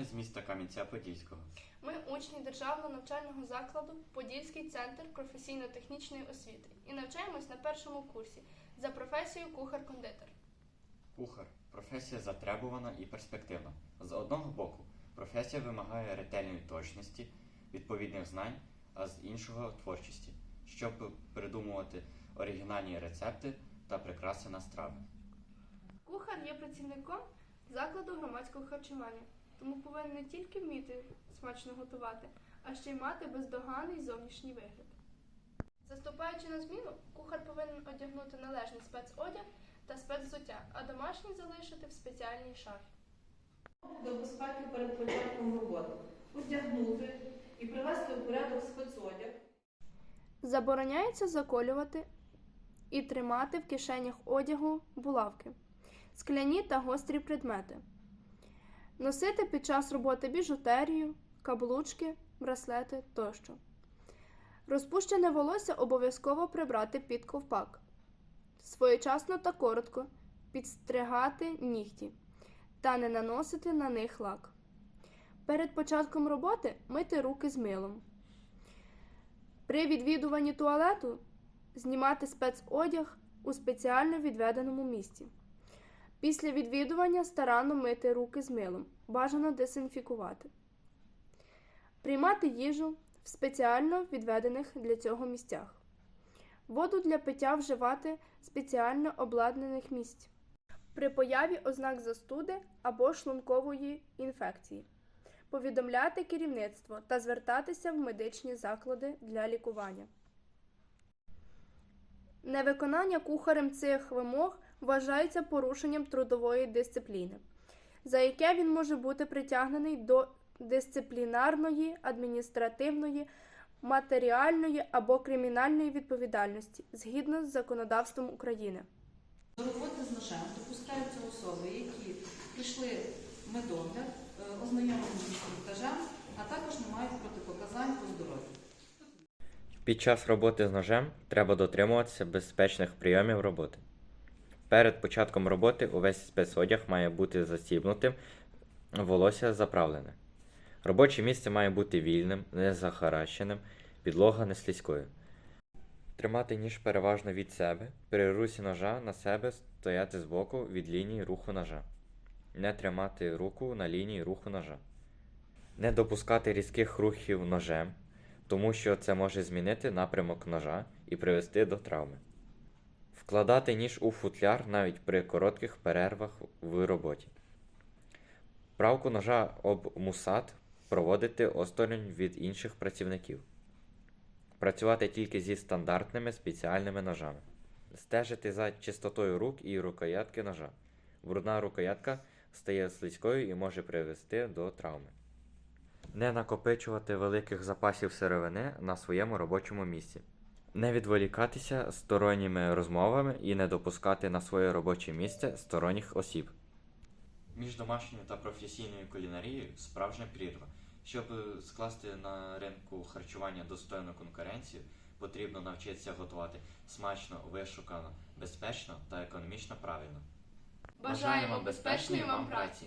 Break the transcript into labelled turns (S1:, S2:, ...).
S1: вітання з міста Кам'янця-Подільського.
S2: Ми учні державного навчального закладу Подільський центр професійно-технічної освіти і навчаємось на першому курсі за професією кухар-кондитер.
S1: Кухар професія затребувана і перспективна. З одного боку, професія вимагає ретельної точності, відповідних знань, а з іншого творчості, щоб придумувати оригінальні рецепти та прикраси на страви.
S2: Кухар є працівником закладу громадського харчування, тому повинен не тільки вміти смачно готувати, а ще й мати бездоганний зовнішній вигляд. Заступаючи на зміну, кухар повинен одягнути належний спецодяг та спецзуття, а домашній залишити в спеціальній шафі.
S3: до безпеки перед початком роботи, одягнути і привести у порядок спецодяг.
S2: Забороняється заколювати і тримати в кишенях одягу булавки, скляні та гострі предмети, носити під час роботи біжутерію, каблучки, браслети тощо. Розпущене волосся обов'язково прибрати під ковпак, своєчасно та коротко підстригати нігті та не наносити на них лак. Перед початком роботи мити руки з милом. При відвідуванні туалету знімати спецодяг у спеціально відведеному місці. Після відвідування старанно мити руки з милом, бажано дезінфікувати. Приймати їжу в спеціально відведених для цього місцях. Воду для пиття вживати спеціально обладнаних місць. При появі ознак застуди або шлункової інфекції повідомляти керівництво та звертатися в медичні заклади для лікування. Невиконання кухарем цих вимог вважається порушенням трудової дисципліни, за яке він може бути притягнений до дисциплінарної, адміністративної, матеріальної або кримінальної відповідальності згідно з законодавством України.
S3: До роботи з ножем допускаються особи, які прийшли медогляд, е, ознайомлені з інструктажем, а також не мають протипоказань по здоров'ю.
S4: Під час роботи з ножем треба дотримуватися безпечних прийомів роботи. Перед початком роботи увесь спецодяг має бути застібнутим, волосся заправлене. Робоче місце має бути вільним, не захаращеним, підлога не слизькою. Тримати ніж переважно від себе, при русі ножа на себе стояти збоку від лінії руху ножа. Не тримати руку на лінії руху ножа. Не допускати різких рухів ножем, тому що це може змінити напрямок ножа і привести до травми. Вкладати ніж у футляр навіть при коротких перервах в роботі. Правку ножа об мусат проводити осторонь від інших працівників. Працювати тільки зі стандартними спеціальними ножами. Стежити за чистотою рук і рукоятки ножа. Брудна рукоятка стає слизькою і може привести до травми. Не накопичувати великих запасів сировини на своєму робочому місці. Не відволікатися сторонніми розмовами і не допускати на своє робоче місце сторонніх осіб.
S1: Між домашньою та професійною кулінарією справжня прірва. Щоб е, скласти на ринку харчування достойну конкуренцію, потрібно навчитися готувати смачно, вишукано, безпечно та економічно правильно.
S2: Бажаємо безпечної вам праці!